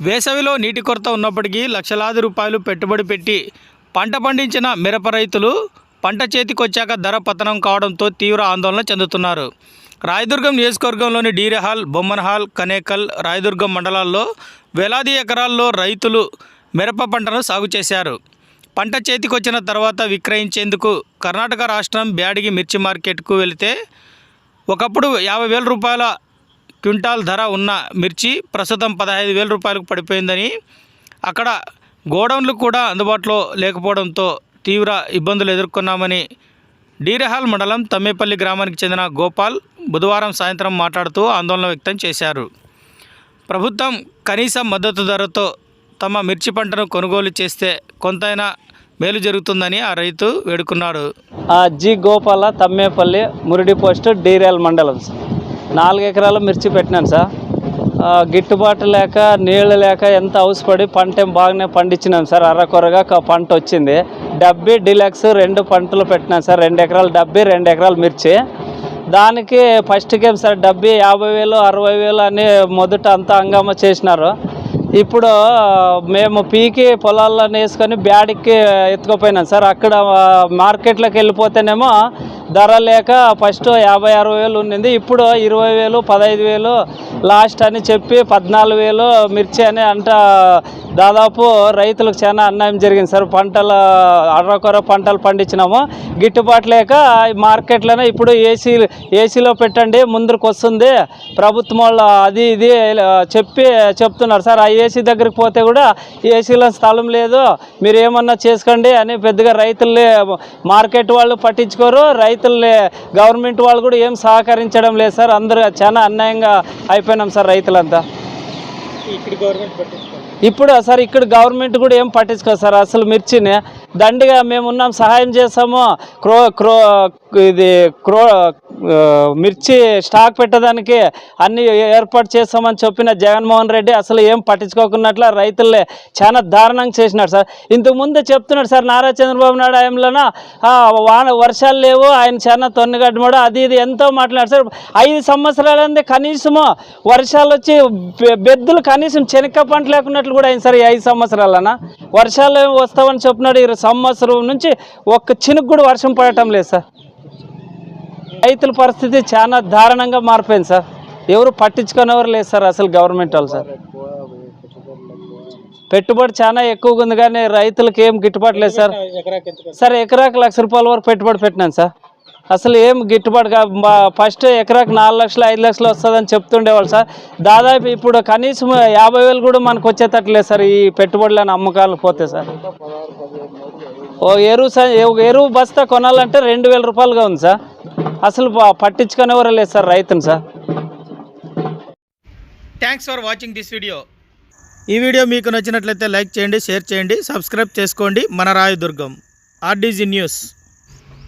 వేసవిలో నీటి కొరత ఉన్నప్పటికీ లక్షలాది రూపాయలు పెట్టుబడి పెట్టి పంట పండించిన మిరప రైతులు పంట చేతికొచ్చాక ధర పతనం కావడంతో తీవ్ర ఆందోళన చెందుతున్నారు. రాయదుర్గం నియోజకవర్గంలోని డీరెహాల్ బొమ్మనహాల్ కనేకల్ రాయదుర్గం మండలాల్లో వేలాది ఎకరాల్లో రైతులు మిరప పంటను సాగు చేశారు. పంట చేతికొచ్చిన తర్వాత విక్రయించేందుకు కర్ణాటక రాష్ట్రం బ్యాడిగి మిర్చి మార్కెట్కు వెళితే ఒకప్పుడు యాభై వేల రూపాయల క్వింటాల్ ధర ఉన్న మిర్చి ప్రస్తుతం పదహైదు వేల రూపాయలకు పడిపోయిందని అక్కడ గోడౌన్లు కూడా అందుబాటులో లేకపోవడంతో తీవ్ర ఇబ్బందులు ఎదుర్కొన్నామని డీరెహాల్ మండలం తమ్మేపల్లి గ్రామానికి చెందిన గోపాల్ బుధవారం సాయంత్రం మాట్లాడుతూ ఆందోళన వ్యక్తం చేశారు. ప్రభుత్వం కనీస మద్దతు ధరతో తమ మిర్చి పంటను కొనుగోలు చేస్తే కొంతైనా మేలు జరుగుతుందని ఆ రైతు వేడుకున్నాడు ఆ జి గోపాల తమ్మేపల్లి మురిడి పోస్ట్ డీరేల్ మండలం సార్. నాలుగు ఎకరాలు మిర్చి పెట్టినాను సార్. గిట్టుబాటు లేక నీళ్ళు లేక ఎంత అవసరపడి పంట ఏం బాగానే పండించినాను సార్. అరకొరగా పంట వచ్చింది. డబ్బీ డిలక్స్ రెండు పంటలు పెట్టినాను సార్. రెండు ఎకరాలు డబ్బి రెండు ఎకరాలు మిర్చి. దానికి ఫస్ట్కి సార్ డబ్బి యాభై వేలు అరవై వేలు అని మొదట అంతా హంగామా చేసినారు. ఇప్పుడు మేము పీకి పొలాల్లో వేసుకొని బ్యాడికి ఎత్తుకుపోయినాం సార్. అక్కడ మార్కెట్లోకి వెళ్ళిపోతేనేమో ధర లేక ఫస్ట్ యాభై అరవై వేలు ఉండింది ఇప్పుడు ఇరవై వేలు పదహైదు వేలు లాస్ట్ అని చెప్పి పద్నాలుగు వేలు మిర్చి అని అంట దాదాపు రైతులకు చాలా అన్యాయం జరిగింది సార్. పంటలు అర్రకొర పంటలు పండించినాము. గిట్టుబాటు లేక మార్కెట్లోనే ఇప్పుడు ఏసీ ఏసీలో పెట్టండి ముందుకు వస్తుంది. ప్రభుత్వం వాళ్ళు అది ఇది చెప్పి చెప్తున్నారు సార్. ఆ ఏసీ దగ్గరికి పోతే కూడా ఏసీలో స్థలం లేదు. మీరు ఏమన్నా చేసుకోండి అని పెద్దగా రైతుల్ని మార్కెట్ వాళ్ళు పట్టించుకోరు. రైతుల్ని గవర్నమెంట్ వాళ్ళు కూడా ఏం సహకరించడం లేదు సార్. అందరూ చాలా అన్యాయంగా అయిపోయినాం సార్ రైతులంతా. ఇప్పుడు సార్ ఇక్కడ గవర్నమెంట్ కూడా ఏం పట్టించుకోదు సార్. అసలు మిర్చిని దండిగా మేము ఉన్నాం సహాయం చేస్తాము. క్రో క్రో ఇది క్రో మిర్చి స్టాక్ పెట్టడానికి అన్ని ఏర్పాటు చేస్తామని చెప్పిన జగన్మోహన్ రెడ్డి అసలు ఏం పట్టించుకోకున్నట్ల రైతులే చాలా దారుణంగా చేసినాడు సార్. ఇంతకుముందు చెప్తున్నాడు సార్ నారా చంద్రబాబు నాయుడు ఆయనలోన వాన వర్షాలు లేవు ఆయన చాలా తొన్నుగడ్డమాడు అది ఇది ఎంతో మాట్లాడారు సార్. ఐదు సంవత్సరాలందే కనీసము వర్షాలు వచ్చి బెద్దులు కనీసం చెనక్క పంట లేకున్నట్లు కూడా అయింది సార్ ఈ ఐదు సంవత్సరాలన. వర్షాలు ఏమి వస్తామని చెప్పినాడు. ఈ సంవత్సరం నుంచి ఒక్క చినుకు కూడా వర్షం పడటం లేదు సార్. రైతుల పరిస్థితి చాలా దారుణంగా మారిపోయింది సార్. ఎవరు పట్టించుకునేవారు లేదు సార్ అసలు గవర్నమెంట్ వాళ్ళు సార్. పెట్టుబడి చాలా ఎక్కువగా ఉంది కానీ రైతులకు ఏం గిట్టుబాటు లేదు సార్. సార్ ఎకరాకు లక్ష రూపాయల వరకు పెట్టుబడి పెట్టినాను సార్. అసలు ఏం గిట్టుబాటు కా ఫస్ట్ ఎకరాకు నాలుగు లక్షలు ఐదు లక్షలు వస్తుందని చెప్తుండేవాళ్ళు సార్. దాదాపు ఇప్పుడు కనీసం యాభై వేలు కూడా మనకు వచ్చేటట్లేదు సార్ ఈ పెట్టుబడులను అమ్మకాలు పోతే సార్. ఓ ఎరువు సార్ ఎరువు బస్తా కొనాలంటే రెండు వేల రూపాయలుగా ఉంది సార్. అసలు పట్టించుకునేవారు లేదు సార్ రైతును sir. Thanks for watching this video ఈ వీడియో మీకు నచ్చినట్లయితే లైక్ చేయండి షేర్ చేయండి సబ్స్క్రైబ్ చేసుకోండి. మన రాయదుర్గం ఆర్డీజీ న్యూస్.